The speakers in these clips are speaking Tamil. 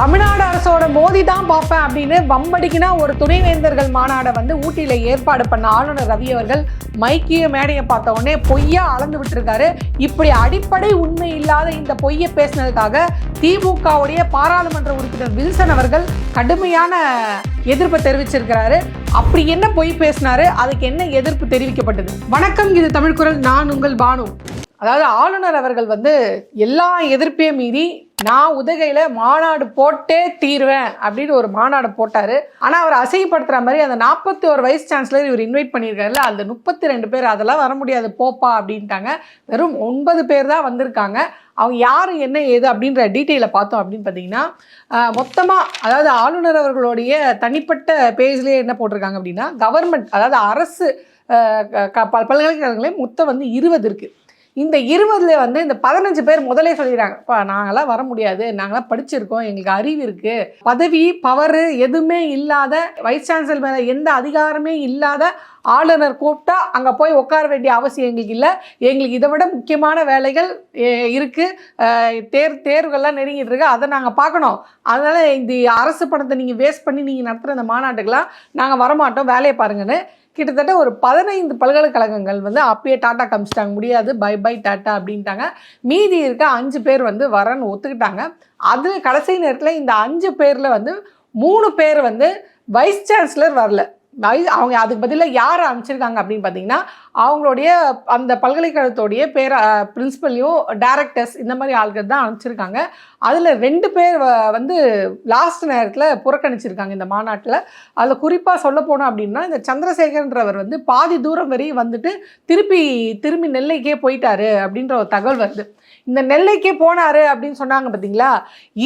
தமிழ்நாடு அரசோட மோதி தான் பார்ப்பேன் அப்படின்னு வம்படிக்கினா ஒரு துணைவேந்தர்கள் மாநாடை வந்து ஊட்டியில் ஏற்பாடு பண்ண ஆளுநர் ரவி அவர்கள் மைக்கிய மேடையை பார்த்த உடனே பொய்யா அளந்து விட்டுருக்காரு. இப்படி அடிப்படை உண்மை இல்லாத இந்த பொய்யை பேசினதுக்காக திமுகவுடைய பாராளுமன்ற உறுப்பினர் வில்சன் அவர்கள் கடுமையான எதிர்ப்பை தெரிவிச்சிருக்கிறாரு. அப்படி என்ன பொய் பேசினாரு? அதுக்கு என்ன எதிர்ப்பு தெரிவிக்கப்பட்டது? வணக்கம் இது தமிழ் குரல். நான் உங்கள் பானு. அதாவது ஆளுநர் அவர்கள் வந்து எல்லா எதிர்ப்பையும் மீறி நான் உதகையில் மாநாடு போட்டே தீருவேன் அப்படின்னு ஒரு மாநாடு போட்டார். ஆனால் அவர் அசைப்படுத்துகிற மாதிரி அந்த நாற்பத்தி ஒரு வைஸ் சான்சலர் இவர் இன்வைட் பண்ணியிருக்காருல்ல அந்த முப்பத்தி ரெண்டு பேர் அதெல்லாம் வர முடியாது போப்பா அப்படின்ட்டாங்க. வெறும் ஒன்பது பேர் தான் வந்திருக்காங்க. அவங்க யார் என்ன ஏது அப்படின்ற டீட்டெயிலை பார்த்தோம் அப்படின்னு பார்த்தீங்கன்னா மொத்தமாக அதாவது ஆளுநர் அவர்களுடைய தனிப்பட்ட பேஜ்லேயே என்ன போட்டிருக்காங்க அப்படின்னா கவர்மெண்ட் அதாவது அரசு க- பல்கலைக்கழகங்களே மொத்தம் வந்து இருபது இருக்குது இந்த இருபதுல வந்து இந்த பதினஞ்சு பேர் முதலே சொல்லிடுறாங்க. இப்போ நாங்களாம் வர முடியாது. நாங்களாம் படிச்சிருக்கோம். எங்களுக்கு அறிவு இருக்கு. பதவி பவரு எதுவுமே இல்லாத வைஸ் சான்சலர் மேலே எந்த அதிகாரமே இல்லாத ஆளுநர் கூப்பிட்டா அங்கே போய் உட்கார வேண்டிய அவசியம் எங்களுக்கு இல்லை. எங்களுக்கு இதை விட முக்கியமான வேலைகள் இருக்குது தேர் தேர்வுகள்லாம் நெருங்கிட்டு இருக்கு. அதை நாங்கள் பார்க்கணும். அதனால் இந்த அரசு பணத்தை நீங்கள் வேஸ்ட் பண்ணி நீங்கள் நடத்துகிற இந்த மாநாட்டுக்கெல்லாம் நாங்கள் வரமாட்டோம். வேலையை பாருங்கன்னு கிட்டத்தட்ட ஒரு பதினைந்து பல்கலைக்கழகங்கள் வந்து அப்பயே டாட்டா காமிச்சிட்டாங்க. முடியாது பை பை டாட்டா அப்படின்ட்டாங்க. மீதி இருக்க அஞ்சு பேர் வந்து வரன்னு ஒத்துக்கிட்டாங்க. அது கடைசி நேரத்தில் இந்த அஞ்சு பேரில் வந்து மூணு பேர் வந்து வைஸ் சான்சலர் வரல. அவங்க அதுக்கு பதிலாக யார் அமைச்சிருக்காங்க அப்படின்னு பார்த்தீங்கன்னா அவங்களுடைய அந்த பல்கலைக்கழகத்தோடைய பேர பிரின்சிபல்லையும் டேரக்டர்ஸ் இந்த மாதிரி ஆள்கள் தான் அனுப்பிச்சிருக்காங்க. அதில் ரெண்டு பேர் வந்து லாஸ்ட் நேரத்தில் புறக்கணிச்சிருக்காங்க இந்த மாநாட்டில். அதில் குறிப்பாக சொல்ல போனோம் அப்படின்னா இந்த சந்திரசேகரன்றவர் வந்து பாதி தூரம் வரையும் வந்துட்டு திருப்பி திரும்பி நெல்லைக்கே போயிட்டாரு அப்படின்ற ஒரு தகவல் வருது. இந்த நெல்லைக்கே போனார் அப்படின்னு சொன்னாங்க பார்த்தீங்களா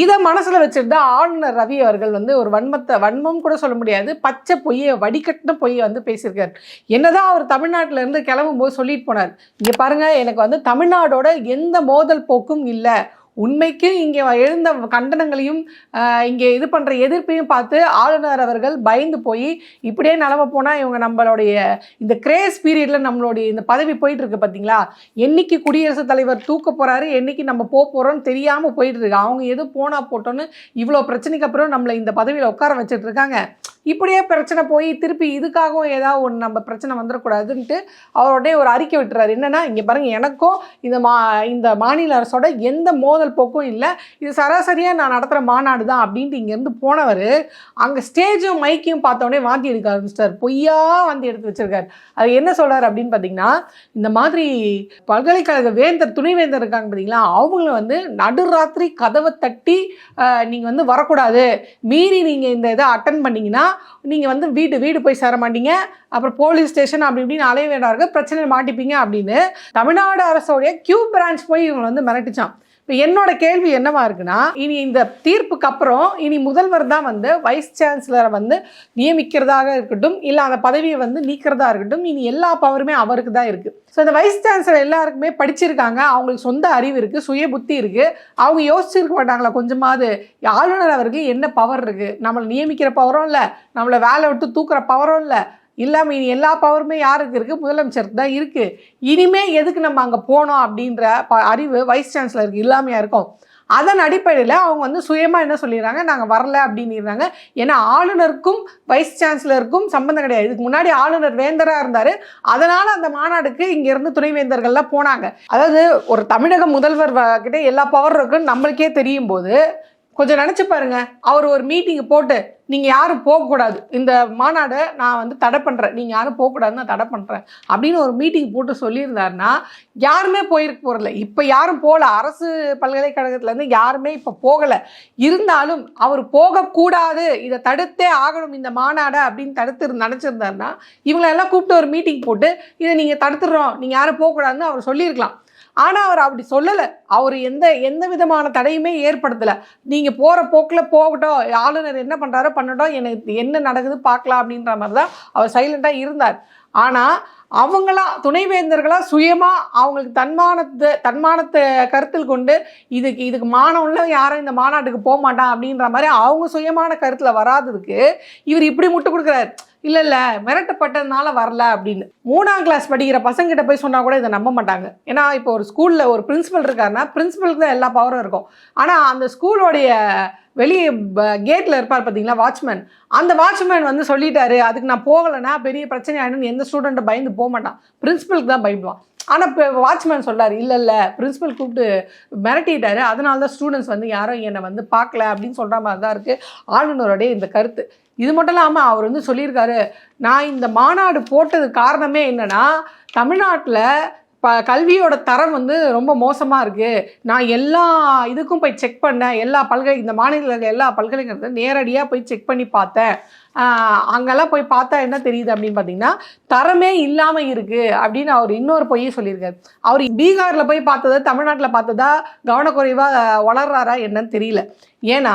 இதை மனசில் வச்சுட்டு தான் ஆளுநர் ரவி அவர்கள் வந்து ஒரு வன்மத்தை வன்மம் கூட சொல்ல முடியாது. பச்சை பொய்யை வடிகட்டின பொய்யை வந்து பேசியிருக்காரு. என்னதான் அவர் தமிழ்நாட்டிலேருந்து கிளம்பும் போது சொல்லிட்டு போனார். இங்கே பாருங்கள் எனக்கு வந்து தமிழ்நாடோட எந்த மோதல் போக்கும் இல்லை. உண்மைக்கு இங்கே எழுந்த கண்டனங்களையும் இங்கே இது பண்ணுற எதிர்ப்பையும் பார்த்து ஆளுநர் அவர்கள் பயந்து போய் இப்படியே நிலம போனால் இவங்க நம்மளுடைய இந்த கிரேஸ் பீரியடில் நம்மளுடைய இந்த பதவி போயிட்டுருக்கு பார்த்தீங்களா என்னைக்கு குடியரசுத் தலைவர் தூக்க போகிறாரு என்னைக்கு நம்ம போக போகிறோம்னு தெரியாமல் போயிட்டுருக்கு. அவங்க எது போனால் போட்டோன்னு இவ்வளோ பிரச்சனைக்கு அப்புறம் நம்மளை இந்த பதவியில் உட்கார வச்சுட்டு இருக்காங்க. இப்படியே பிரச்சனை போய் திருப்பி இதுக்காகவும் ஏதாவது ஒன்று நம்ம பிரச்சனை வந்துடக்கூடாதுன்ட்டு அவருடைய ஒரு அறிக்கை விட்டுறாரு. என்னென்னா இங்கே பாருங்கள் எனக்கும் இந்த மா இந்த மாநில அரசோட எந்த மோதல் போக்கும் இல்லை. இது சராசரியாக நான் நடத்துகிற மாநாடு தான் அப்படின்ட்டு இங்கேருந்து போனவர் அங்கே ஸ்டேஜும் மைக்கையும் பார்த்தோன்னே வாந்தி எடுக்க ஆரம்பிச்சிட்டார். பொய்யா வாந்தி எடுத்து வச்சிருக்காரு. அது என்ன சொல்கிறார் அப்படின்னு பார்த்தீங்கன்னா இந்த மாதிரி பல்கலைக்கழக வேந்தர் துணைவேந்தர் இருக்காங்க பார்த்தீங்களா அவங்கள வந்து நடுராத்திரி கதவை தட்டி நீங்கள் வந்து வரக்கூடாது. மீறி நீங்கள் இந்த இதை அட்டன் பண்ணீங்கன்னா நீங்கள் வந்து வீடு வீடு போய் சேர மாட்டீங்க. அப்புறம் போலீஸ் ஸ்டேஷன் அப்படி இப்படின்னு அலைய வேண்டாம் பிரச்சனையில் மாட்டிப்பீங்க அப்படின்னு தமிழ்நாடு அரசோடைய கியூ பிரான்ச் போய் இவங்களை வந்து மிரட்டிச்சான் இப்போ என்னோட கேள்வி என்னவா இருக்குன்னா இனி இந்த தீர்ப்புக்கு அப்புறம் இனி முதல்வர் தான் வந்து வைஸ் சான்சலரை வந்து நியமிக்கிறதாக இருக்கட்டும் இல்லை அந்த பதவியை வந்து நீக்கிறதா இருக்கட்டும் இனி எல்லா பவருமே அவருக்கு தான் இருக்குது ஸோ இந்த வைஸ் சான்சலர் எல்லாருக்குமே படிச்சிருக்காங்க. அவங்களுக்கு சொந்த அறிவு இருக்குது சுய புத்தி இருக்குது அவங்க யோசிச்சிருக்க மாட்டாங்களா? கொஞ்சமாவது ஆளுநர் அவருக்கு என்ன பவர் இருக்குது நம்மளை நியமிக்கிற பவரும் இல்லை. நம்மளை வேலை விட்டு தூக்குற பவரும் இல்லை. இல்லாமல் இனி எல்லா பவருமே யாருக்கு இருக்குது முதலமைச்சருக்கு தான் இருக்குது இனிமே எதுக்கு நம்ம அங்கே போனோம் அப்படின்ற ப அறிவு வைஸ் சான்சலருக்கு இல்லாமையாக இருக்கும். அதன் அடிப்படையில் அவங்க வந்து சுயமாக என்ன சொல்லிடுறாங்க? நாங்கள் வரல அப்படின்னுறாங்க. ஏன்னா ஆளுநருக்கும் வைஸ் சான்சலருக்கும் சம்மந்தம் கிடையாது. இதுக்கு முன்னாடி ஆளுநர் வேந்தராக இருந்தார். அதனால் அந்த மாநாடுக்கு இங்கேருந்து துணைவேந்தர்கள்லாம் போனாங்க. அதாவது ஒரு தமிழக முதல்வர் கிட்டே எல்லா பவர் இருக்குன்னு நம்மளுக்கே தெரியும் போது கொஞ்சம் நினச்சி பாருங்க. அவர் ஒரு மீட்டிங் போட்டு நீங்கள் யாரும் போகக்கூடாது. இந்த மாநாடை நான் வந்து தடை பண்ணுறேன் நீங்கள் யாரும் போகக்கூடாதுன்னு நான் தடை பண்ணுறேன் அப்படின்னு ஒரு மீட்டிங் போட்டு சொல்லியிருந்தாருன்னா யாருமே போயிருக்க போகிறதில்ல இப்போ யாரும் போகல. அரசு பல்கலைக்கழகத்துலேருந்து யாருமே இப்போ போகலை. இருந்தாலும் அவர் போகக்கூடாது. இதை தடுத்தே ஆகணும் இந்த மாநாடை அப்படின்னு தடுத்து நினச்சிருந்தாருன்னா இவங்களெல்லாம் கூப்பிட்டு ஒரு மீட்டிங் போட்டு இதை நீங்கள் தடுத்துடுறோம். நீங்கள் யாரும் போகக்கூடாதுன்னு அவர் சொல்லியிருக்கலாம். ஆனால் அவர் அப்படி சொல்லலை. அவர் எந்த எந்த விதமான தடையுமே ஏற்படுத்தலை. நீங்கள் போகிற போக்கில் போகட்டும் ஆளுநர் என்ன பண்ணுறாரோ பண்ணட்டும் எனக்கு என்ன நடக்குது பார்க்கலாம் அப்படின்ற மாதிரி தான் அவர் சைலண்ட்டாக இருந்தார். ஆனால் அவங்களா துணைவேந்தர்களா சுயமாக அவங்களுக்கு தன்மானத்தை தன்மானத்தை கருத்தில் கொண்டு இதுக்கு இதுக்கு மானம்ல யாரும் இந்த மாநாட்டுக்கு போக மாட்டான் அப்படின்ற மாதிரி அவங்க சுயமான கருத்தில் வராததுக்கு இவர் இப்படி முட்டு கொடுக்குறாரு. இல்லை இல்லை மிரட்டப்பட்டதுனால வரல அப்படின்னு. மூணாம் கிளாஸ் படிக்கிற பசங்கிட்ட போய் சொன்னால் கூட இதை நம்ப மாட்டாங்க. ஏன்னா இப்போ ஒரு ஸ்கூலில் ஒரு பிரின்சிபல் இருக்காருன்னா பிரின்ஸிபலுக்கு தான் எல்லா பவரும் இருக்கும். ஆனால் அந்த ஸ்கூலோடைய வெளியே கேட்டில் இருப்பார் பார்த்தீங்களா வாட்ச்மேன் அந்த வாட்ச்மேன் வந்து சொல்லிட்டாரு அதுக்கு நான் போகலைன்னா பெரிய பிரச்சனை ஆயிடும்னு எந்த ஸ்டூடெண்ட்டை பயந்து போக மாட்டான். பிரின்ஸிபலுக்கு தான் பயப்படுவான். ஆனால் இப்போ வாட்ச்மேன் சொல்கிறார் இல்லை இல்லை. பிரின்ஸிபல் கூப்பிட்டு மிரட்டிட்டாரு. அதனால தான் ஸ்டூடெண்ட்ஸ் வந்து யாரும் என்னை வந்து பார்க்கல அப்படின்னு சொல்கிற மாதிரி தான் இருக்குது ஆளுநருடைய இந்த கருத்து. இது மட்டும் இல்லாமல் அவர் வந்து சொல்லியிருக்காரு நான் இந்த மாநாடு போட்டது காரணமே என்னென்னா தமிழ்நாட்டில் ப கல்வியோட தரம் வந்து ரொம்ப மோசமாக இருக்குது நான் எல்லா இதுக்கும் போய் செக் பண்ணேன். எல்லா பல்கலை இந்த மாநிலத்தில் இருக்க எல்லா பல்கலைக்கழகத்தையும் நேரடியாக போய் செக் பண்ணி பார்த்தேன். அங்கெல்லாம் போய் பார்த்தா என்ன தெரியுது அப்படின்னு பார்த்தீங்கன்னா தரமே இல்லாமல் இருக்குது அப்படின்னு அவர் இன்னொரு பொய்யை சொல்லியிருக்காரு. அவர் பீகாரில் போய் பார்த்ததை தமிழ்நாட்டில் பார்த்ததா கவனக்குறைவாக வளர்றாரா என்னன்னு தெரியல. ஏன்னா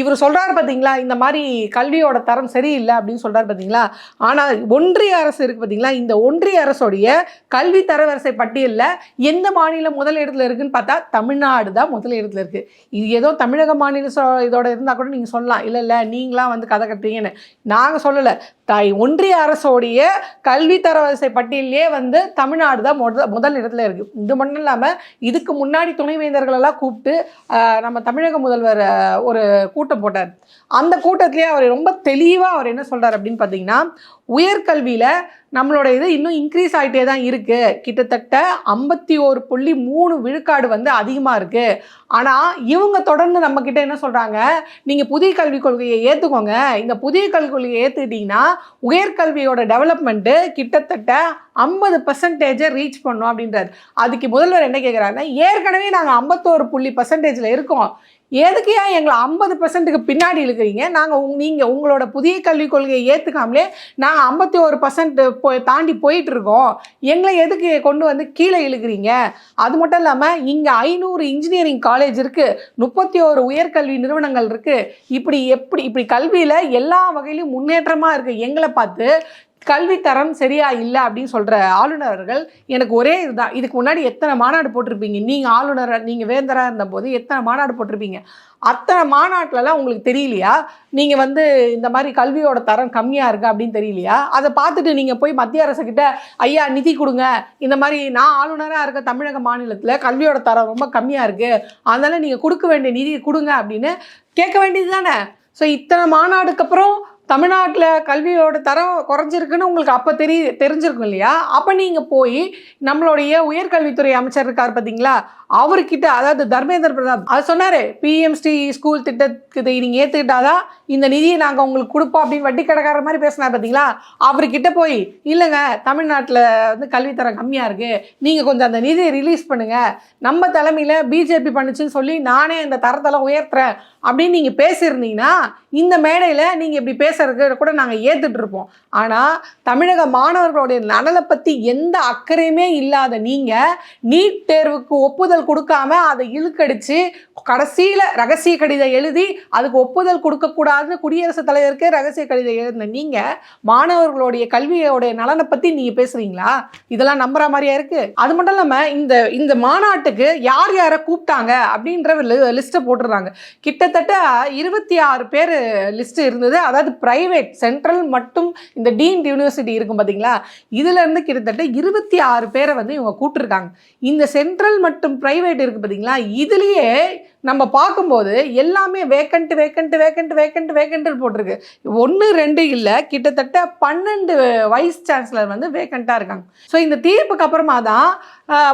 இவர் சொல்கிறாரு பார்த்தீங்களா இந்த மாதிரி கல்வியோட தரம் சரியில்லை அப்படின்னு சொல்கிறாரு பார்த்தீங்களா? ஆனால் ஒன்றிய அரசு இருக்குது பார்த்தீங்களா இந்த ஒன்றிய அரசுடைய கல்வி தரவரிசை பட்டியலில் எந்த மாநிலம் முதல் இடத்துல பார்த்தா தமிழ்நாடு தான் முதல் இடத்துல இருக்குது இது ஏதோ தமிழக மாநில இதோட இருந்தால் கூட நீங்கள் சொல்லலாம். இல்லை இல்லை நீங்களாம் வந்து கதை கட்டுறீங்கன்னு. நாங்கள் சொல்லலை. ஒன்றிய அரசோடைய கல்வி தரவரிசை பட்டியலே வந்து தமிழ்நாடு தான் முத முதல் இடத்துல இருக்குது இது மட்டும் இல்லாமல் இதுக்கு முன்னாடி துணைவேந்தர்களெல்லாம் கூப்பிட்டு நம்ம தமிழக முதல்வர் ஒரு கூட்டம் போட்டார். அந்த கூட்டத்திலேயே அவர் ரொம்ப தெளிவாக அவர் என்ன சொல்கிறார் அப்படின்னு பார்த்தீங்கன்னா உயர்கல்வியில் நம்மளோட இது இன்னும் இன்க்ரீஸ் ஆகிட்டே தான் இருக்குது கிட்டத்தட்ட ஐம்பத்தி ஒரு புள்ளி மூணு விழுக்காடு வந்து அதிகமாக இருக்குது ஆனால் இவங்க தொடர்ந்து நம்மக்கிட்ட என்ன சொல்கிறாங்க நீங்கள் புதிய கல்விக் கொள்கையை ஏற்றுக்கோங்க இந்த புதிய கல்விக் கொள்கையை ஏற்றுக்கிட்டிங்கன்னா உயர்கல்வியோட டெவலப்மெண்ட்டு கிட்டத்தட்ட ஐம்பது பர்சன்டேஜை ரீச் பண்ணோம் அப்படின்றாரு. அதுக்கு முதல்வர் என்ன கேட்குறாருன்னா ஏற்கனவே நாங்கள் ஐம்பத்தோரு புள்ளி பர்சன்டேஜில் இருக்கோம். எதுக்கு ஏன் எங்களை ஐம்பது பர்சன்ட்டுக்கு பின்னாடி இழுக்கிறீங்க? நாங்கள் உங் நீங்கள் உங்களோட புதிய கல்விக் கொள்கையை ஏற்றுக்காமலே நாங்கள் ஐம்பத்தி ஒரு பர்சன்ட் போய் தாண்டி போயிட்டுருக்கோம். எங்களை எதுக்கு கொண்டு வந்து கீழே இழுக்கிறீங்க? அது மட்டும் இல்லாமல் இங்கே ஐநூறு இன்ஜினியரிங் காலேஜ் இருக்குது முப்பத்தி ஒரு உயர்கல்வி நிறுவனங்கள் இருக்குது இப்படி எப்படி இப்படி கல்வியில் எல்லா வகையிலும் முன்னேற்றமாக இருக்குது எங்களை பார்த்து கல்வி தரம் சரியா இல்லை அப்படின்னு சொல்ற ஆளுநர்கள் எனக்கு ஒரே இதுதான். இதுக்கு முன்னாடி எத்தனை மாநாடு போட்டிருப்பீங்க? நீங்க ஆளுநர் நீங்க வேந்தரா இருந்தபோது எத்தனை மாநாடு போட்டிருப்பீங்க? அத்தனை மாநாட்டிலலாம் உங்களுக்கு தெரியலையா? நீங்க வந்து இந்த மாதிரி கல்வியோட தரம் கம்மியா இருக்கு அப்படின்னு தெரியலையா? அதை பார்த்துட்டு நீங்க போய் மத்திய அரசு கிட்ட ஐயா நிதி கொடுங்க. இந்த மாதிரி நான் ஆளுநராக இருக்க தமிழக மாநிலத்தில் கல்வியோட தரம் ரொம்ப கம்மியா இருக்கு. அதனால நீங்க கொடுக்க வேண்டிய நிதி கொடுங்க அப்படின்னு கேட்க வேண்டியது தானே ஸோ இத்தனை மாநாடுக்கு அப்புறம் தமிழ்நாட்டில் கல்வியோட தரம் குறைஞ்சிருக்குன்னு உங்களுக்கு அப்போ தெரிய தெரிஞ்சிருக்கும் இல்லையா? அப்போ நீங்கள் போய் நம்மளுடைய உயர்கல்வித்துறை அமைச்சர் இருக்கார் பார்த்தீங்களா அவர்கிட்ட அதாவது தர்மேந்திர பிரதாப் அது சொன்னார் பிஎம்ஸ்டி ஸ்கூல் திட்டத்தை நீங்கள் ஏற்றுக்கிட்டாதான் இந்த நிதியை நாங்கள் உங்களுக்கு கொடுப்போம் அப்படின்னு வட்டி கடைக்காரர் மாதிரி பேசினார் பார்த்தீங்களா அவர்கிட்ட போய் இல்லைங்க தமிழ்நாட்டில் வந்து கல்வித்தரம் கம்மியாக இருக்குது நீங்கள் கொஞ்சம் அந்த நிதியை ரிலீஸ் பண்ணுங்கள் நம்ம தலைமையில் பிஜேபி பண்ணுச்சுன்னு சொல்லி நானே இந்த தரத்தெல்லாம் உயர்த்துறேன். அப்படின்னு நீங்கள் பேசியிருந்தீங்கன்னா இந்த மேடையில் நீங்கள் இப்படி பேசுறதுக்கு கூட நாங்கள் ஏற்றுட்டு இருப்போம். ஆனால் தமிழக மாணவர்களுடைய நலனை பற்றி எந்த அக்கறையுமே இல்லாத நீங்கள் நீட் தேர்வுக்கு ஒப்புதல் கொடுக்காம அதை இழுக்கடிச்சு கடைசியில் ரகசிய கடிதம் எழுதி அதுக்கு ஒப்புதல் கொடுக்கக்கூடாது கொடுக்கக்கூடாதுன்னு குடியரசுத் தலைவருக்கு ரகசிய கடிதம் எழுந்த நீங்கள் மாணவர்களுடைய கல்வியோடைய நலனை பற்றி நீங்கள் பேசுகிறீங்களா இதெல்லாம் நம்புற மாதிரியா இருக்கு. அது மட்டும் இல்லாமல் இந்த இந்த மாநாட்டுக்கு யார் யாரை கூப்பிட்டாங்க அப்படின்ற லிஸ்ட்டை போட்டுடுறாங்க. கிட்டத்தட்ட இருபத்தி ஆறு பேர் லிஸ்ட் இருந்தது. அதாவது பிரைவேட் சென்ட்ரல் மட்டும் இந்த டீன்ட் யூனிவர்சிட்டி இருக்கும் பார்த்தீங்களா இதுல இருந்து கிட்டத்தட்ட இருபத்தி ஆறு பேரை வந்து இவங்க கூப்பிட்டுருக்காங்க. இந்த சென்ட்ரல் மற்றும் பிரைவேட் இருக்கு பார்த்தீங்களா இதுலயே நம்ம பார்க்கும்போது எல்லாமே vacant vacant vacant vacant vacant போட்டிருக்கு. ஒன்று ரெண்டு இல்லை கிட்டத்தட்ட பன்னெண்டு வைஸ் சான்சலர் வந்து வேக்கண்ட்டாக இருக்காங்க. ஸோ இந்த தீர்ப்புக்கு அப்புறமா தான்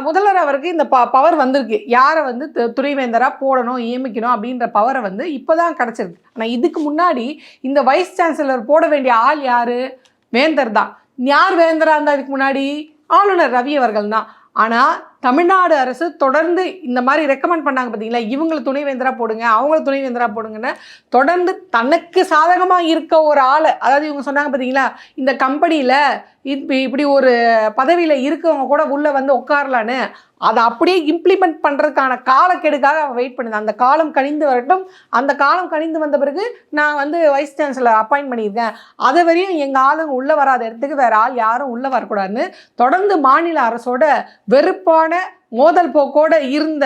முதல்வர் அவருக்கு இந்த ப பவர் வந்திருக்கு. யாரை வந்து து- துணைவேந்தராக போடணும் நியமிக்கணும் அப்படின்ற பவரை வந்து இப்போ தான் கிடச்சிருக்கு. ஆனால் இதுக்கு முன்னாடி இந்த வைஸ் சான்சலர் போட வேண்டிய ஆள் யார்? வேந்தர் தான். யார் வேந்தராக இருந்தால் இதுக்கு முன்னாடி? ஆளுநர் ரவி அவர்கள் தான். ஆனால் தமிழ்நாடு அரசு தொடர்ந்து இந்த மாதிரி ரெக்கமெண்ட் பண்ணாங்க பார்த்தீங்களா இவங்களை துணைவேந்தராக போடுங்க அவங்கள துணைவேந்தராக போடுங்கன்னு தொடர்ந்து தனக்கு சாதகமாக இருக்க ஒரு ஆளை அதாவது இவங்க சொன்னாங்க பார்த்தீங்களா இந்த கம்பெனியில் இப்படி இப்படி ஒரு பதவியில் இருக்கவங்க கூட உள்ளே வந்து உட்காரலான்னு அதை அப்படியே இம்ப்ளிமெண்ட் பண்ணுறதுக்கான காலக்கெடுக்காக அவன் வெயிட் பண்ணுது அந்த காலம் கணிந்து வரட்டும். அந்த காலம் கணிந்து வந்த பிறகு நான் வந்து வைஸ் சான்சலர் அப்பாயிண்ட் பண்ணியிருக்கேன். அதை வரையும் எங்கள் ஆளுங்க உள்ளே வராத இடத்துக்கு வேறு ஆள் யாரும் உள்ளே வரக்கூடாதுன்னு தொடர்ந்து மாநில அரசோட வெறுப்பான மோதல் போக்கோட இருந்த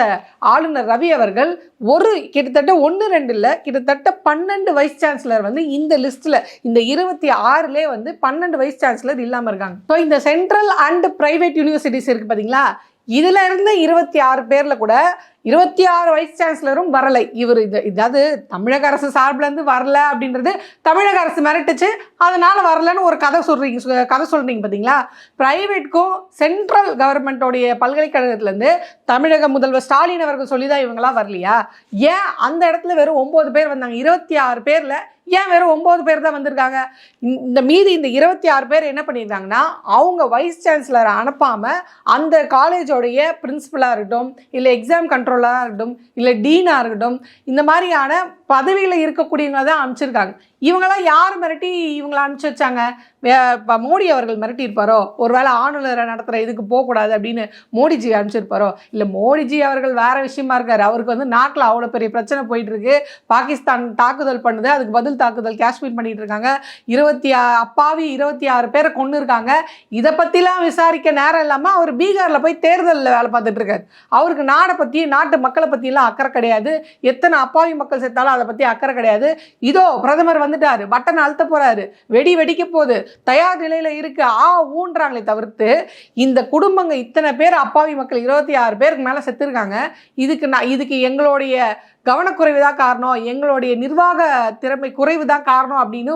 ஆளுநர் ரவி அவர்கள் ஒரு கிட்டத்தட்ட ஒன்று ரெண்டு இல்லை கிட்டத்தட்ட பன்னெண்டு வைஸ் சான்சலர் வந்து இந்த லிஸ்ட்டில் இந்த இருபத்தி ஆறுலே வந்து பன்னெண்டு வைஸ் சான்சலர் இல்லாமல் இருக்காங்க. ஸோ இந்த சென்ட்ரல் அண்ட் பிரைவேட் யூனிவர்சிட்டிஸ் இருக்குது பார்த்தீங்களா இதுல இருந்து இருபத்தி ஆறு பேர்ல கூட இருபத்தி ஆறு வைஸ் சான்சலரும் வரலை. இவர் இது இதாவது தமிழக அரசு சார்பிலேருந்து வரல அப்படின்றது தமிழக அரசு மிரட்டுச்சு. அதனால் வரலன்னு ஒரு கதை சொல்கிறீங்க கதை சொல்கிறீங்க பார்த்தீங்களா ப்ரைவேட்க்கும் சென்ட்ரல் கவர்மெண்ட்டோடைய பல்கலைக்கழகத்துலேருந்து தமிழக முதல்வர் ஸ்டாலின் அவர்கள் சொல்லி தான் இவங்களாம் வரலையா? ஏன் அந்த இடத்துல வெறும் ஒம்பது பேர் வந்தாங்க? இருபத்தி ஆறு பேரில் ஏன் வெறும் ஒம்பது பேர் தான் வந்திருக்காங்க? இந்த- மீதி இந்த இருபத்தி ஆறு பேர் என்ன பண்ணியிருந்தாங்கன்னா அவங்க வைஸ் சான்சலரை அனுப்பாமல் அந்த காலேஜோடைய பிரின்சிபலாக இருக்கட்டும் இல்லை எக்ஸாம் கண்ட்ரோல் கண்ட்ரோலராக இருக்கட்டும் இல்லை டீனாக இருக்கட்டும் இந்த மாதிரியான பதவியில் இருக்கக்கூடியவங்க தான் அமைச்சிருக்காங்க இவங்களாம் யார் மிரட்டி இவங்களை அனுப்பிச்சு வச்சாங்க? வே- மோடி அவர்கள் மிரட்டி இருப்பாரோ? ஒருவேளை ஆளுநரை நடத்துகிற இதுக்கு போகக்கூடாது அப்படின்னு மோடிஜி அனுப்பிச்சிருப்பாரோ? இல்லை மோடிஜி அவர்கள் வேற விஷயமா இருக்காரு. அவருக்கு வந்து நாட்டில் அவ்வளோ பெரிய பிரச்சனை போயிட்டு இருக்கு. பாகிஸ்தான் தாக்குதல் பண்ணுது. அதுக்கு பதில் தாக்குதல் காஷ்மீர் பண்ணிட்டு இருக்காங்க. இருபத்தி ஆ அப்பாவி இருபத்தி ஆறு பேரை கொண்டு இருக்காங்க. இதை பற்றிலாம் விசாரிக்க நேரம் இல்லாமல் அவர் பீகாரில் போய் தேர்தலில் வேலை பார்த்துட்டு இருக்காரு. அவருக்கு நாடை பற்றி நாட்டு மக்களை பற்றிலாம் அக்கறை கிடையாது. எத்தனை அப்பாவி மக்கள் செத்தாலும் அதை பற்றி அக்கறை கிடையாது. இதோ பிரதமர் வந்து வந்துட்டாரு பட்டன் அழுத்த போறாரு. வெடி வெடிக்க போகுது. தயார் நிலையில இருக்கு. ஆ ஊன்றாங்களே தவிர்த்து இந்த குடும்பங்க இத்தனை பேர் அப்பாவி மக்கள் இருபத்தி ஆறு பேருக்கு மேல செத்துருக்காங்க. இதுக்கு நான் இதுக்கு எங்களுடைய கவனக்குறைவு தான் காரணம். எங்களுடைய நிர்வாக திறமை குறைவு தான் காரணம் அப்படின்னு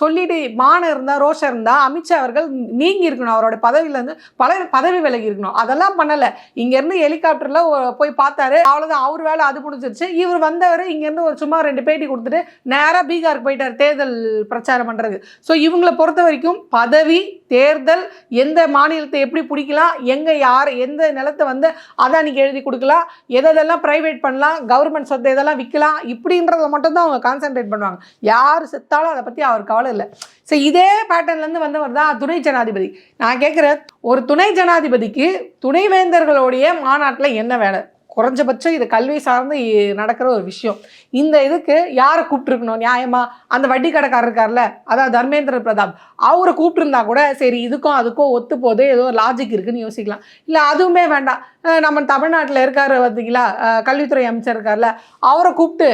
சொல்லிட்டு மானம் இருந்தால் ரோஷம் இருந்தால் அமித்ஷா அவர்கள் நீங்கி இருக்கணும். அவரோட பதவியிலேருந்து பல பதவி விலகி இருக்கணும். அதெல்லாம் பண்ணலை. இங்கேருந்து ஹெலிகாப்டரில் போய் பார்த்தாரு. அவ்வளோதான் அவர் வேலை அது முடிஞ்சிருச்சு. இவர் வந்தவர் இங்கேருந்து ஒரு சும்மா ரெண்டு பேட்டி கொடுத்துட்டு நேராக பீகாருக்கு போயிட்டார். தேர்தல் பிரச்சாரம் பண்ணுறது ஸோ இவங்களை பொறுத்த வரைக்கும் பதவி தேர்தல் எந்த மாநிலத்தை எப்படி பிடிக்கலாம் எங்கே யார் எந்த நிலத்தை வந்து அதானிக்கு எழுதி கொடுக்கலாம் எதெல்லாம் ப்ரைவேட் பண்ணலாம் கவர்மெண்ட் சொத்தை இதெல்லாம் விற்கலாம் இப்படின்றத மட்டும்தான் அவங்க கான்சென்ட்ரேட் பண்ணுவாங்க. யார் செத்தாலும் அதை பற்றி அவர் கவலை இல்லை. ஸோ இதே பேட்டர்ன்லேருந்து வந்தவர் தான் துணை ஜனாதிபதி. நான் கேட்குற ஒரு துணை ஜனாதிபதிக்கு துணைவேந்தர்களுடைய மாநாட்டில் என்ன வேலை? குறைஞ்சபட்சம் இது கல்வி சார்ந்து நடக்கிற ஒரு விஷயம். இந்த இதுக்கு யாரை கூப்பிட்டுருக்கணும்? நியாயமாக அந்த வட்டி கடைக்காரர் இருக்கார்ல? அதான் தர்மேந்திர பிரதாப். அவரை கூப்பிட்டுருந்தா கூட சரி இதுக்கும் அதுக்கும் ஒத்து போகுது ஏதோ லாஜிக் இருக்குன்னு யோசிக்கலாம். இல்லை அதுவுமே வேண்டாம். நம்ம தமிழ்நாட்டில் இருக்கார் பார்த்தீங்களா கல்வித்துறை அமைச்சர் இருக்கார்ல. அவரை கூப்பிட்டு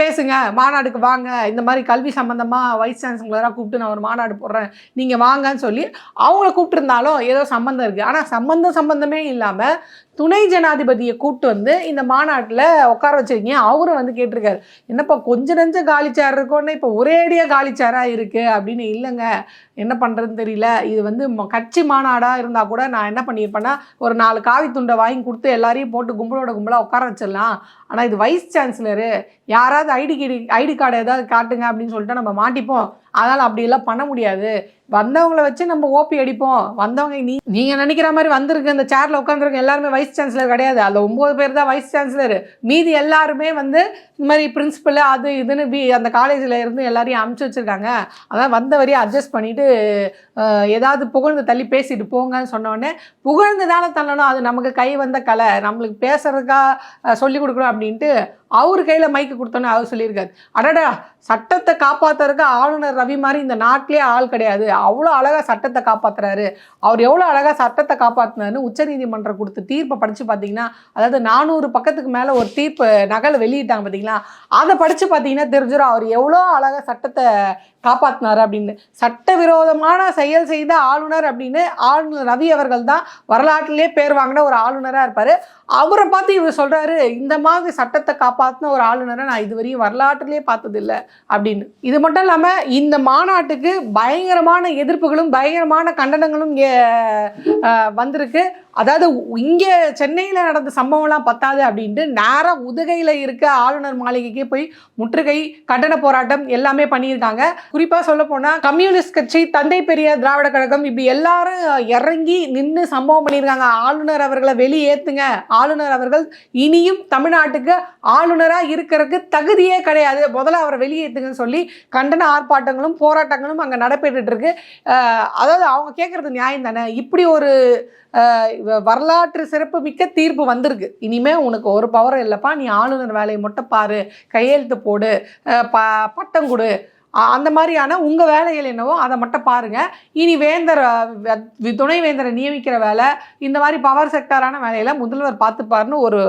பேசுங்க மாநாடுக்கு வாங்க. இந்த மாதிரி கல்வி சம்மந்தமாக வைஸ் சான்சலராக கூப்பிட்டு நான் ஒரு மாநாடு போடுறேன். நீங்கள் வாங்கன்னு சொல்லி அவங்கள கூப்பிட்டுருந்தாலும் ஏதோ சம்மந்தம் இருக்குது ஆனால் சம்மந்தம் சம்மந்தமே இல்லாமல் துணை ஜனாதிபதியை கூப்பிட்டு வந்து இந்த மாநாட்டில் உட்கார வச்சிருக்கீங்க. அவரும் வந்து கேட்டிருக்காரு. என்னப்பா கொஞ்ச நஞ்ச காலிச்சார் இருக்கோன்னு இப்போ ஒரேடியாக காலிச்சாராக இருக்குது அப்படின்னு. இல்லைங்க. என்ன பண்ணுறதுன்னு தெரியல. இது வந்து ம- கட்சி மாநாடாக இருந்தால் கூட நான் என்ன பண்ணியிருப்பேன்னா ஒரு நாலு காவி துண்டை வாங்கி கொடுத்து எல்லாரையும் போட்டு கும்பலோட கும்பலாக உட்கார வச்சிடலாம். ஆனால் இது வைஸ் சான்சலரு யாராவது ஐடி கிடி ஐடி கார்டு ஏதாவது காட்டுங்க அப்படின்னு சொல்லிட்டு நம்ம மாட்டிப்போம். அதனால் அப்படியெல்லாம் பண்ண முடியாது. வந்தவங்கள வச்சு நம்ம ஓபி அடிப்போம். வந்தவங்க நீ நீங்கள் நினைக்கிற மாதிரி வந்திருக்கு. இந்த சேரில் உட்காந்துருக்க எல்லாருமே வைஸ் சான்சலர் கிடையாது. அதில் ஒம்பது பேர் தான் வைஸ் சான்சலர் மீதி எல்லாருமே வந்து இந்த மாதிரி பிரின்ஸிபல் அது இதுன்னு பி அந்த காலேஜில் இருந்து எல்லாரையும் அமுச்சு வச்சுருக்காங்க. அதான் வந்த வரையும் அட்ஜஸ்ட் பண்ணிவிட்டு ஏதாவது புகழ்ந்து தள்ளி பேசிட்டு போங்கன்னு சொன்னோடனே புகழ்ந்து தானே தள்ளணும். அது நமக்கு கை வந்த கலை. நம்மளுக்கு பேசுறதுக்காக சொல்லி கொடுக்கணும் அப்படின்ட்டு அவர் கையில் மைக்கு கொடுத்தோன்னே அவர் சொல்லியிருக்காரு. அடடா சட்டத்தை காப்பாற்றுறதுக்கு ஆளுநர் ரவி மாதிரி இந்த நாட்டிலே ஆள் கிடையாது. அவ்வளோ அழகாக சட்டத்தை காப்பாற்றுறாரு அவர் எவ்வளோ அழகாக சட்டத்தை காப்பாற்றினாருன்னு உச்சநீதிமன்றம் கொடுத்த தீர்ப்பை படித்து பார்த்தீங்கன்னா அதாவது நானூறு பக்கத்துக்கு மேலே ஒரு தீர்ப்பு நகல் வெளியிட்டாங்க பார்த்தீங்களா? அதை படித்து பார்த்தீங்கன்னா தெரிஞ்சிடும் அவர் எவ்வளோ அழகாக சட்டத்தை காப்பாற்றினார் அப்படின்னு. சட்டவிரோதமான செயல் செய்த ஆளுநர் அப்படின்னு ஆளுநர் ரவி அவர்கள் தான் வரலாற்றிலே பேர் வாங்கின ஒரு ஆளுநராக இருப்பார். அவரை பார்த்து இவர் சொல்கிறாரு இந்த மாதிரி சட்டத்தை காப்பாற்றின ஒரு ஆளுநரை நான் இதுவரையும் வரலாற்றிலே பார்த்ததில்ல அப்படின்னு. இது மட்டும் இல்லாமல் இந்த மாநாட்டுக்கு பயங்கரமான எதிர்ப்புகளும் பயங்கரமான கண்டனங்களும் இங்கே வந்திருக்கு. அதாவது இங்கே சென்னையில் நடந்த சம்பவம்லாம் பத்தாது அப்படின்ட்டு நேராக உதகையில் இருக்க ஆளுநர் மாளிகைக்கு போய் முற்றுகை கண்டன போராட்டம் எல்லாமே பண்ணியிருக்காங்க. குறிப்பாக சொல்ல போனால் கம்யூனிஸ்ட் கட்சி தந்தை பெரிய திராவிட கழகம் இப்படி எல்லாரும் இறங்கி நின்று சம்பவம் பண்ணியிருக்காங்க. ஆளுநர் அவர்களை வெளியேற்றுங்க ஆளுநர் அவர்கள் இனியும் தமிழ்நாட்டுக்கு ஆளுநராக இருக்கிறதுக்கு தகுதியே கிடையாது. முதல்ல அவரை வெளியேற்றுங்கன்னு சொல்லி கண்டன ஆர்ப்பாட்டங்களும் போராட்டங்களும் அங்கே நடைபெற்றுட்டு இருக்கு. அதாவது அவங்க கேட்குறது நியாயம் தானே? இப்படி ஒரு வரலாற்று சிறப்பு மிக்க தீர்ப்பு வந்திருக்கு. இனிமே உனக்கு ஒரு பவர் இல்லைப்பா. நீ ஆளுநர் வேலையை மட்டும் பாரு. கையெழுத்து போடு. ப பட்டம் கொடு. அந்த மாதிரியான உங்கள் வேலைகள் என்னவோ அதை மட்டும் பாருங்கள் இனி வேந்தர் துணை வேந்தரை நியமிக்கிற வேலை இந்த மாதிரி பவர் செக்டாரான வேலையில் முதல்வர் பார்த்துப்பாருன்னு ஒரு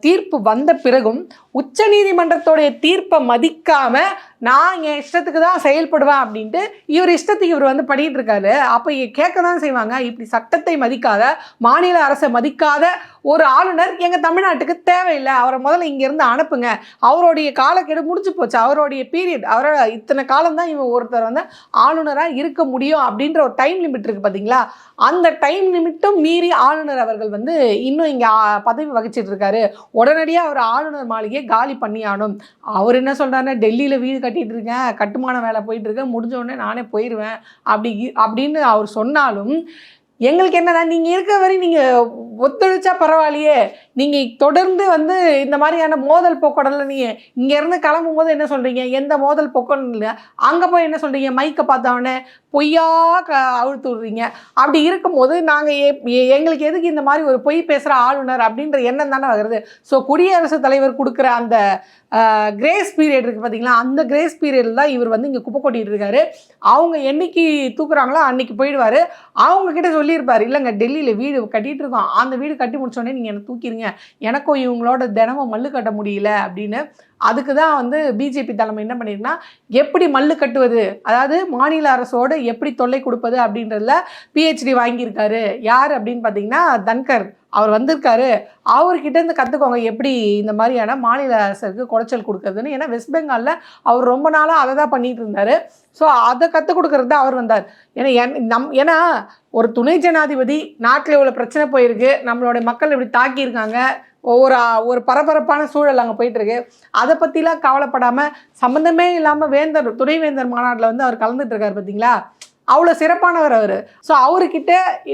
தீர்ப்பு வந்த பிறகும் உச்சநீதிமன்றத்தோடைய தீர்ப்பை மதிக்காமல் நான் என் இஷ்டத்துக்கு தான் செயல்படுவேன் அப்படின்ட்டு இவர் இஷ்டத்துக்கு இவர் வந்து பண்ணிட்டு இருக்காரு. அப்போ கேட்க தான் செய்வாங்க. இப்படி சட்டத்தை மதிக்காத மாநில அரசை மதிக்காத ஒரு ஆளுநர் எங்கள் தமிழ்நாட்டுக்கு தேவையில்லை. அவரை முதல்ல இங்கேருந்து அனுப்புங்க. அவருடைய காலக்கெடு முடிஞ்சு போச்சு. அவருடைய பீரியட் அவரோட இத்தனை காலம் தான் இவன் ஒருத்தர் வந்து ஆளுநராக இருக்க முடியும் அப்படின்ற ஒரு டைம் லிமிட் இருக்குது பார்த்தீங்களா அந்த டைம் லிமிட்டும் மீறி ஆளுநர் அவர்கள் வந்து இன்னும் இங்கே பதவி வகிச்சிட்டு இருக்காரு. உடனடியாக அவர் ஆளுநர் மாளிகையை காலி பண்ணியானும் அவர் என்ன சொல்கிறாருன்னா டெல்லியில் வீடு கட்டிகிட்டு இருக்கேன் கட்டுமான வேலை போயிட்டுருக்கேன் முடிஞ்ச உடனே நானே போயிடுவேன் அப்படி அப்படின்னு அவர் சொன்னாலும் எங்களுக்கு என்னதான் நீங்கள் இருக்க வரை நீங்கள் ஒத்துழைச்சா பரவாயில்லையே நீங்கள் தொடர்ந்து வந்து இந்த மாதிரியான மோதல் போக்கடல நீங்கள் இங்கேருந்து கிளம்பும் போது என்ன சொல்கிறீங்க எந்த மோதல் போக்கணும் இல்லை. அங்கே போய் என்ன சொல்கிறீங்க மைக்கை பார்த்தவொடனே பொய்யா க அழுத்து விடுறீங்க. அப்படி இருக்கும்போது நாங்கள் எங்களுக்கு எதுக்கு இந்த மாதிரி ஒரு பொய் பேசுகிற ஆளுநர் அப்படின்ற எண்ணம் தானே வருது. ஸோ குடியரசுத் தலைவர் கொடுக்குற அந்த கிரேஸ் பீரியட் இருக்குது பார்த்தீங்களா அந்த கிரேஸ் பீரியடில் தான் இவர் வந்து இங்கே குப்பை கொட்டிகிட்டு இருக்காரு. அவங்க என்னைக்கு தூக்குறாங்களோ அன்னைக்கு போயிடுவார். அவங்கக்கிட்ட சொல்லியிருப்பார். இல்லைங்க டெல்லியில் வீடு கட்டிட்டு இருக்கோம். அந்த வீடு கட்டி முடிச்சோடனே நீங்கள் என்னை தூக்கிடுங்க? எனக்கும் இவங்களோட தினமும் மல்லு கட்ட முடியல அப்படின்னு. அதுக்கு தான் வந்து பிஜேபி தலைமை என்ன பண்ணிருக்குன்னா எப்படி மல்லு கட்டுவது? அதாவது மாநில அரசோடு எப்படி தொல்லை கொடுப்பது அப்படின்றதுல பிஹெச்டி வாங்கியிருக்காரு. யார் அப்படின்னு பார்த்தீங்கன்னா தன்கர். அவர் வந்திருக்காரு. அவர்கிட்ட இருந்து கற்றுக்கோங்க எப்படி இந்த மாதிரியான மாநில அரசுக்கு குடைச்சல் கொடுக்கறதுன்னு. ஏன்னா வெஸ்ட் பெங்காலில் அவர் ரொம்ப நாளாக அதை தான் பண்ணிட்டு இருந்தார். ஸோ அதை கற்றுக் கொடுக்கறது தான் அவர் வந்தார். ஏன்னா என் நம் ஏன்னா ஒரு துணை ஜனாதிபதி நாட்டில் இவ்வளோ பிரச்சனை போயிருக்கு. நம்மளோட மக்கள் இப்படி தாக்கியிருக்காங்க. ஒரு ஒரு பரபரப்பான சூழல் அங்கே போயிட்டுருக்கு. அதை பற்றிலாம் கவலைப்படாமல் சம்மந்தமே இல்லாமல் வேந்தர் துணைவேந்தர் மாநாட்டில் வந்து அவர் கலந்துட்டு இருக்கார் பார்த்தீங்களா அவ்வளோ சிறப்பானவர் அவர். ஸோ அவர்கிட்ட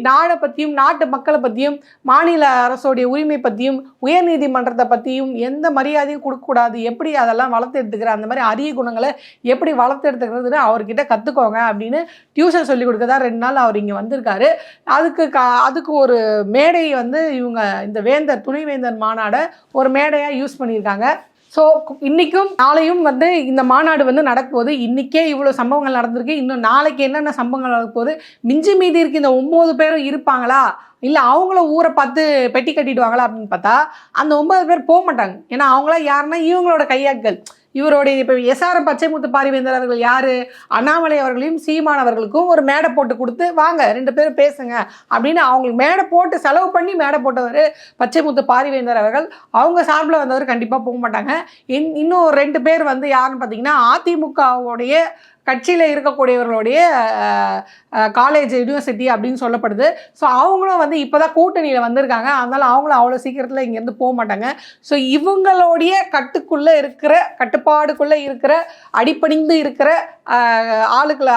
நாடை பற்றியும் நாட்டு மக்களை பற்றியும் மாநில அரசோடைய உரிமை பற்றியும் உயர்நீதிமன்றத்தை பற்றியும் எந்த மரியாதையும் கொடுக்கக்கூடாது. எப்படி அதெல்லாம் வளர்த்து எடுத்துக்கிற அந்த மாதிரி அரிய குணங்களை எப்படி வளர்த்து எடுத்துக்கிறதுன்னு அவர்கிட்ட கற்றுக்கோங்க அப்படின்னு டியூஷன் சொல்லி கொடுக்க தான் ரெண்டு நாள் அவர் இங்கே வந்திருக்காரு. அதுக்கு கா அதுக்கு ஒரு மேடை வந்து இவங்க இந்த வேந்தர் துணைவேந்தர் மாநாடை ஒரு மேடையாக யூஸ் பண்ணியிருக்காங்க. ஸோ இன்றைக்கும் நாளையும் வந்து இந்த மாநாடு வந்து நடக்கும்போது இன்றைக்கே இவ்வளோ சம்பவங்கள் நடந்திருக்கு. இன்னும் நாளைக்கு என்னென்ன சம்பவங்கள் நடக்கும்போது மிஞ்சி மீதி இருக்கு இந்த ஒம்பது பேரும் இருப்பாங்களா? இல்லை அவங்கள ஊரை பார்த்து பெட்டி கட்டிடுவாங்களா அப்படின்னு பார்த்தா அந்த ஒன்பது பேர் போக மாட்டாங்க. ஏன்னா அவங்களாம் யாருன்னா இவங்களோட கையாட்கள். இவருடைய இப்போ எஸ்ஆர் பச்சைமுத்து பாரிவேந்தர் அவர்கள் யார்? அண்ணாமலை அவர்களையும் சீமான் அவர்களுக்கும் ஒரு மேடை போட்டு கொடுத்து வாங்க ரெண்டு பேரும் பேசுங்க அப்படின்னு அவங்களுக்கு மேடை போட்டு செலவு பண்ணி மேடை போட்டவர் பச்சைமுத்து பாரிவேந்தர் அவர்கள். அவங்க சார்பில் வந்தவர் கண்டிப்பாக போக மாட்டாங்க. இன் இன்னும் ஒரு ரெண்டு பேர் வந்து யாருன்னு பார்த்தீங்கன்னா அதிமுகவுடைய கட்சியில் இருக்கக்கூடியவர்களுடைய காலேஜ் யூனிவர்சிட்டி அப்படின்னு சொல்லப்படுது. ஸோ அவங்களும் வந்து இப்போ தான் கூட்டணியில் வந்திருக்காங்க. அதனால் அவங்களும் அவ்வளோ சீக்கிரத்தில் இங்கேருந்து போக மாட்டாங்க. ஸோ இவங்களுடைய கட்டுக்குள்ளே இருக்கிற கட்டுப்பாடுக்குள்ளே இருக்கிற அடிப்பணிந்து இருக்கிற ஆளுக்களை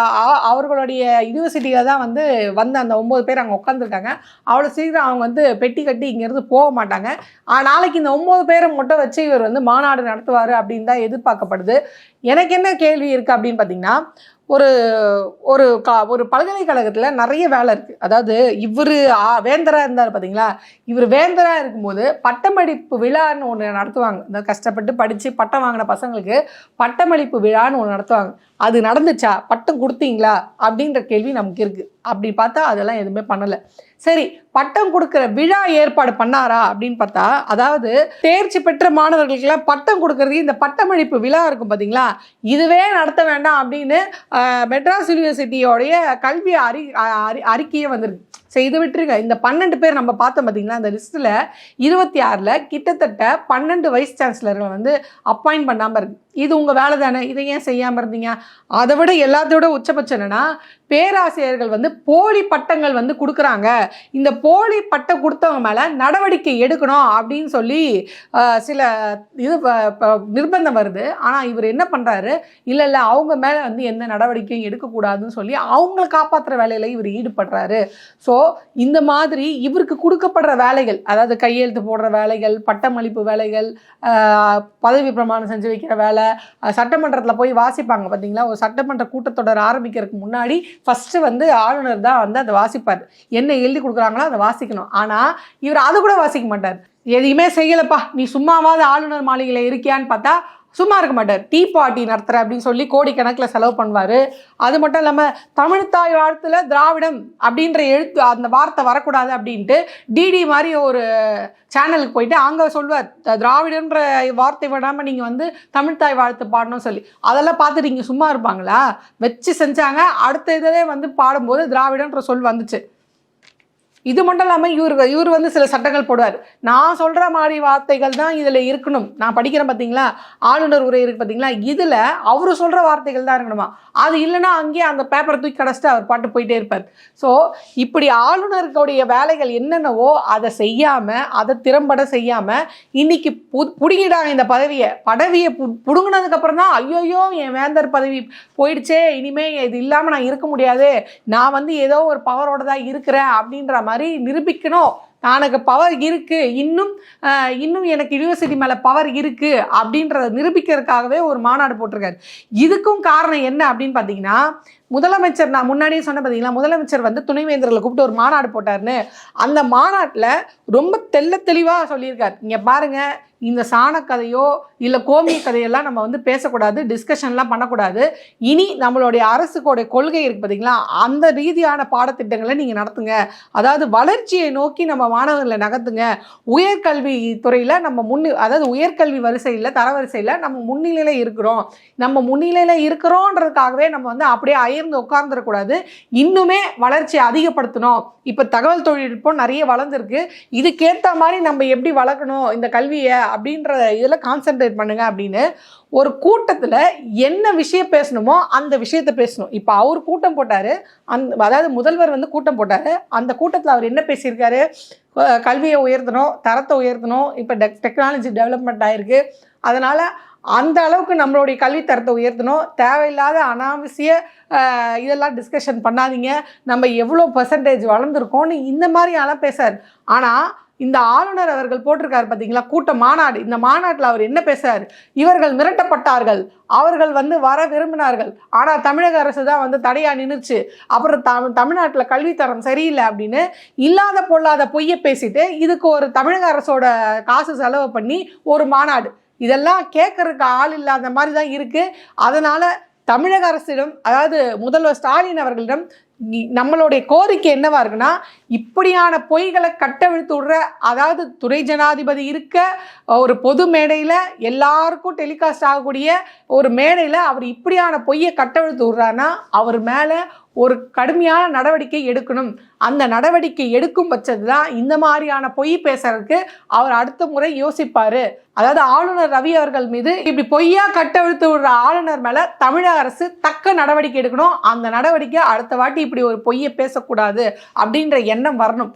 அவர்களுடைய யூனிவர்சிட்டியில் தான் வந்து வந்து அந்த ஒம்பது பேர் அங்கே உட்காந்துருக்காங்க அவ்வளோ சீக்கிரம் அவங்க வந்து பெட்டி கட்டி இங்கேருந்து போக மாட்டாங்க. நாளைக்கு இந்த ஒம்பது பேரை மட்டும் வச்சு இவர் வந்து மாநாடு நடத்துவார் அப்படின்னு தான் எதிர்பார்க்கப்படுது. எனக்கு என்ன கேள்வி இருக்குது அப்படின்னு பார்த்தீங்கன்னா ஒரு ஒரு கா ஒரு பல்கலைக்கழகத்தில் நிறைய வேலை இருக்குது அதாவது இவர் வேந்தராக இருந்தார் பார்த்தீங்களா இவர் வேந்தராக இருக்கும்போது பட்டமளிப்பு விழான்னு ஒன்று நடத்துவாங்க. இந்த கஷ்டப்பட்டு படித்து பட்டம் வாங்கின பசங்களுக்கு பட்டமளிப்பு விழான்னு ஒன்று நடத்துவாங்க. அது நடந்துச்சா? பட்டம் கொடுத்தீங்களா? அப்படின்ற கேள்வி நமக்கு இருக்குது அப்படி பார்த்தா அதெல்லாம் எதுவுமே பண்ணலை. சரி பட்டம் கொடுக்குற விழா ஏற்பாடு பண்ணாரா அப்படின்னு பார்த்தா அதாவது தேர்ச்சி பெற்ற மாணவர்களுக்கெல்லாம் பட்டம் கொடுக்கறது இந்த பட்டமளிப்பு விழா இருக்கும் பார்த்தீங்களா இதுவே நடத்த வேண்டாம் அப்படின்னு மெட்ராஸ் யூனிவர்சிட்டியோடைய கல்வி அறி அறிக்கையே வந்திருக்கு. செய்து இதை விட்டுருங்க. இந்த பன்னெண்டு பேர் நம்ம பார்த்தோம் பார்த்தீங்கன்னா அந்த லிஸ்ட்டில் இருபத்தி ஆறில் கிட்டத்தட்ட பன்னெண்டு வைஸ் சான்சலர்கள் வந்து அப்பாயிண்ட் பண்ணாமல் இருக்கு. இது உங்கள் வேலை தானே? இதை ஏன் செய்யாமல் இருந்தீங்க? அதை விட எல்லாத்தோட உச்சபட்சம் என்னென்னா பேராசிரியர்கள் வந்து போலி பட்டங்கள் வந்து கொடுக்குறாங்க. இந்த போலி பட்டம் கொடுத்தவங்க மேலே நடவடிக்கை எடுக்கணும் அப்படின்னு சொல்லி சில இது நிர்பந்தம் வருது. ஆனால் இவர் என்ன பண்ணுறாரு இல்லை இல்லை அவங்க மேலே வந்து எந்த நடவடிக்கையும் எடுக்கக்கூடாதுன்னு சொல்லி அவங்களை காப்பாற்றுற வேலையில் இவர் ஈடுபடுறாரு. ஸோ இந்த மாதிரி இவருக்கு கொடுக்கப்படுற வேலைகள் அதாவது கையெழுத்து போடுற வேலைகள் பட்டமளிப்பு வேலைகள் பதவி பிரமாணம் செஞ்சு வைக்கிற வேலை சட்டமன்றத்தில் போய் வாசிப்பாங்க பார்த்தீங்களா ஒரு சட்டமன்ற கூட்டத்தொடர் ஆரம்பிக்கிறதுக்கு முன்னாடி ஃபஸ்ட்டு வந்து ஆளுநர் தான் வந்து அதை வாசிப்பார். என்ன எழுதி கொடுக்குறாங்களோ அதை வாசிக்கணும். ஆனால் இவர் அதை கூட வாசிக்க மாட்டார். எதையுமே செய்யலப்பா. நீ சும்மாவாவது ஆளுநர் மாளிகையில் இருக்கியான்னு பார்த்தா சும்மா இருக்க மாட்டார். டீ பார்ட்டி நடத்துகிற அப்படின்னு சொல்லி கோடிக்கணக்கில் செலவு பண்ணுவார். அது மட்டும் இல்லாமல் தமிழ்த்தாய் வாழ்த்துல திராவிடம் அப்படின்ற எழுத்து அந்த வார்த்தை வரக்கூடாது அப்படின்ட்டு டிடி மாதிரி ஒரு சேனலுக்கு போயிட்டு அங்கே சொல்லுவார் திராவிடன்ற வார்த்தை விடாமல் நீங்கள் வந்து தமிழ்த்தாய் வாழ்த்து பாடணும்னு சொல்லி. அதெல்லாம் பார்த்துட்டு இங்கே சும்மா இருப்பாங்களா? வச்சு செஞ்சாங்க. அடுத்த இதிலே வந்து பாடும்போது திராவிடன்ற சொல் வந்துச்சு. இது மட்டும் இல்லாமல் இவர் இவர் வந்து சில சட்டங்கள் போடுவார். நான் சொல்கிற மாதிரி வார்த்தைகள் தான் இதில் இருக்கணும். நான் படிக்கிறேன் பார்த்தீங்களா ஆளுநர் உரை இருக்கு பார்த்தீங்களா இதில் அவர் சொல்கிற வார்த்தைகள் தான் இருக்கணுமா? அது இல்லைன்னா அங்கேயே அந்த பேப்பரை தூக்கி கடைச்சிட்டு அவர் பாட்டு போயிட்டே இருப்பார். ஸோ இப்படி ஆளுநருக்குடைய வேலைகள் என்னென்னவோ அதை செய்யாமல் அதை திறம்பட செய்யாமல் இன்னைக்கு பு புடுங்கிட்டாங்க இந்த பதவியை. பதவியை பு பிடுங்கினதுக்கப்புறம் தான் ஐயோயோ என் வேந்தர் பதவி போயிடுச்சே இனிமே இது இல்லாமல் நான் இருக்க முடியாது. நான் வந்து ஏதோ ஒரு பவரோட தான் இருக்கிறேன் அப்படின்ற மாதிரி நிரூபிக்கணும். எனக்கு பவர் இருக்குது இன்னும் இன்னும் எனக்கு யூனிவர்சிட்டி மேலே பவர் இருக்குது அப்படின்றத நிரூபிக்கிறதுக்காகவே ஒரு மாநாடு போட்டிருக்காரு. இதுக்கும் காரணம் என்ன அப்படின்னு பார்த்தீங்கன்னா முதலமைச்சர் நான் முன்னாடியே சொன்ன பார்த்தீங்களா முதலமைச்சர் வந்து துணைவேந்தர்களை கூப்பிட்டு ஒரு மாநாடு போட்டாருன்னு அந்த மாநாட்டில் ரொம்ப தெல்ல தெளிவாக சொல்லியிருக்கார். இங்கே பாருங்கள் இந்த சாணக்கதையோ இல்லை கோமிய கதையெல்லாம் நம்ம வந்து பேசக்கூடாது டிஸ்கஷன்லாம் பண்ணக்கூடாது. இனி நம்மளுடைய அரசுக்கோடைய கொள்கை இருக்கு பார்த்தீங்களா அந்த ரீதியான பாடத்திட்டங்களை நீங்கள் நடத்துங்க. அதாவது வளர்ச்சியை நோக்கி நம்ம மாணவர்களை நகர்த்துங்க. உயர்கல்வி துறையில் நம்ம முன்னி அதாவது உயர்கல்வி வரிசையில் தரவரிசையில் நம்ம முன்னிலையில் இருக்கிறோம். நம்ம முன்னிலையில் இருக்கிறோன்றதுக்காகவே நம்ம வந்து அப்படியே அயர்ந்து உட்கார்ந்துடக்கூடாது. இன்னுமே வளர்ச்சியை அதிகப்படுத்தணும். இப்போ தகவல் தொழில்நுட்பம் நிறைய வளர்ந்துருக்கு. இதுக்கேற்ற மாதிரி நம்ம எப்படி வளர்க்கணும் இந்த கல்வியை அப்படின்ற இதில் கான்சென்ட்ரேட் பண்ணுங்க அப்படின்னு. ஒரு கூட்டத்தில் என்ன விஷயம் பேசணுமோ அந்த விஷயத்த பேசணும். இப்போ அவர் கூட்டம் போட்டார் அந் அதாவது முதல்வர் வந்து கூட்டம் போட்டார் அந்த கூட்டத்தில் அவர் என்ன பேசியிருக்காரு? கல்வியை உயர்த்தணும் தரத்தை உயர்த்தணும் இப்போ டெக் டெக்னாலஜி டெவலப்மெண்ட் ஆயிருக்கு. அதனால் அந்த அளவுக்கு நம்மளுடைய கல்வி தரத்தை உயர்த்தணும். தேவையில்லாத அனாவசிய இதெல்லாம் டிஸ்கஷன் பண்ணாதீங்க. நம்ம எவ்வளோ பர்சன்டேஜ் வளர்ந்துருக்கோம்னு இந்த மாதிரியெல்லாம் பேசார். ஆனால் இந்த ஆளுநர் அவர்கள் போட்டிருக்காரு பார்த்தீங்களா கூட்ட மாநாடு. இந்த மாநாட்டில் அவர் என்ன பேசுறாரு? இவர்கள் மிரட்டப்பட்டார்கள். அவர்கள் வந்து வர விரும்பினார்கள். ஆனால் தமிழக அரசு தான் வந்து தடையாக நின்றுச்சு அப்புறம் த தமிழ்நாட்டில் கல்வித்தரம் சரியில்லை அப்படின்னு இல்லாத பொல்லாத பொய்யை பேசிட்டு இதுக்கு ஒரு தமிழக அரசோட காசு செலவு பண்ணி ஒரு மாநாடு. இதெல்லாம் கேட்கறதுக்கு ஆள் இல்லாத மாதிரி தான் இருக்குது அதனால் தமிழக அரசிடம் அதாவது முதல்வர் ஸ்டாலின் அவர்களிடம் நம்மளுடைய கோரிக்கை என்னவா இருக்குன்னா இப்படியான பொய்களை கட்டவிழ்த்து விடுற அதாவது துறை ஜனாதிபதி இருக்க ஒரு பொது மேடையில் எல்லாருக்கும் டெலிகாஸ்ட் ஆகக்கூடிய ஒரு மேடையில் அவர் இப்படியான பொய்யை கட்டவிழ்த்து விடுறாருன்னா அவர் மேலே ஒரு கடுமையான நடவடிக்கை எடுக்கணும். அந்த நடவடிக்கை எடுக்கும் பட்சத்து தான் இந்த மாதிரியான பொய் பேசுறதுக்கு அவர் அடுத்த முறை யோசிப்பார். அதாவது ஆளுநர் ரவி அவர்கள் மீது இப்படி பொய்யா கட்டவிழ்த்து விடுற ஆளுநர் மேலே தமிழக அரசு தக்க நடவடிக்கை எடுக்கணும். அந்த நடவடிக்கை அடுத்த வாட்டி இப்படி ஒரு பொய்யை பேசக்கூடாது அப்படின்ற எண்ணம் வரணும்.